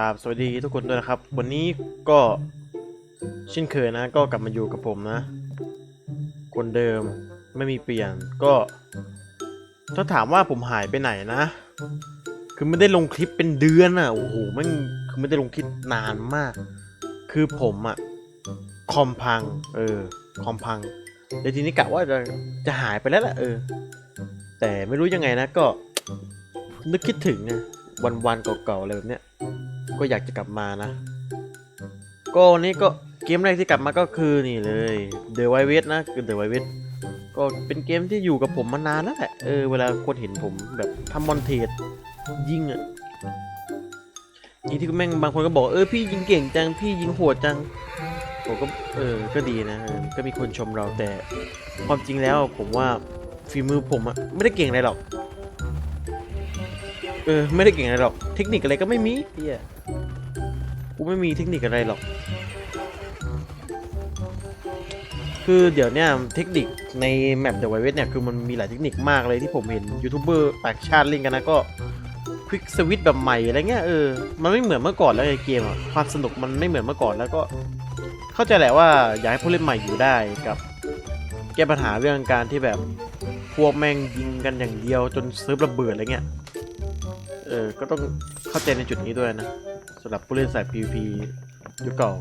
ครับสวัสดีทุกคนด้วยนะครับ วันนี้ก็เช่นเคยนะก็กลับมาอยู่กับผมนะ คนเดิมไม่มีเปลี่ยนก็ ถ้าถามว่าผมหายไปไหนนะ คือไม่ได้ลงคลิปเป็นเดือนอะโอ้โหมันคือไม่ได้ลงคลิปนานมาก คือผมอะคอมพัง เออคอมพังเดี๋ยวทีนี้กะว่าจะจะหายไปแล้วแหละเออ แต่ไม่รู้ยังไงนะก็ นึกคิดถึงไงวันๆเก่าๆอะไรแบบเนี้ย ก็อยากจะกลับมานะ ก็วันนี้ก็เกมแรกที่กลับมาก็คือนี่เลย The Wild West นะคือ The Wild West ก็เป็นเกมที่อยู่กับผมมานานแล้วแหละ เออเวลาคนเห็นผมแบบทำมอนเทสยิงอะนี่ที่แม่งบางคนก็บอกเออพี่ยิงเก่งจังพี่ยิงโหดจังผมก็เออก็ดีนะก็มีคนชมเราแต่ความจริงแล้วผมว่าฝีมือผมอะไม่ได้เก่งอะไรหรอก เออไม่ได้เก่งอะไรหรอก เทคนิคอะไรก็ไม่มีเฮียกูไม่มีเทคนิคอะไรหรอก คือเดี๋ยวเนี้ยเทคนิคในแมปเดอะไวเวทเนี่ยคือมันมีหลายเทคนิคมากเลยที่ผมเห็นยูทูบเบอร์ต่างชาติเล่นกันนะก็ควิกสวิตแบบใหม่อะไรเงี้ยเออ มันไม่เหมือนเมื่อก่อนแล้วไอ้เกมอะความสนุกมันไม่เหมือนเมื่อก่อนแล้วก็ เข้าใจแหละว่าอยากให้ผู้เล่นใหม่อยู่ได้กับ แก้ปัญหาเรื่องการที่แบบพวกแม่งยิงกันอย่างเดียวจนเซิร์ฟระเบิดอะไรเงี้ย เออ ก็ต้องเข้าใจในจุดนี้ด้วยนะสำหรับผู้เล่นสาย PVP ยุคเก่า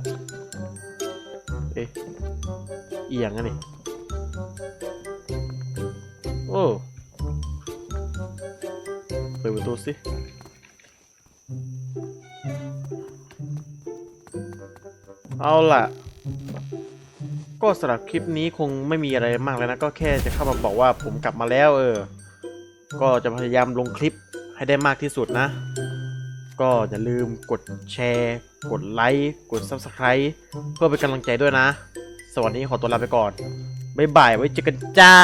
เอ๊ะเอียงอะนี่ โอ้เปิดประตูสิเอาล่ะ ก็สำหรับคลิปนี้คงไม่มีอะไรมากแล้วนะ ก็แค่จะเข้ามาบอกว่าผมกลับมาแล้วเออ ก็จะพยายามลงคลิป ให้ได้มากที่สุดนะ ก็อย่าลืมกดแชร์ กดไลค์ กด Subscribe เพื่อเป็นกำลังใจด้วยนะ สวัสดีขอตัวลาไปก่อน บ๊ายบายไว้เจอกันจ้า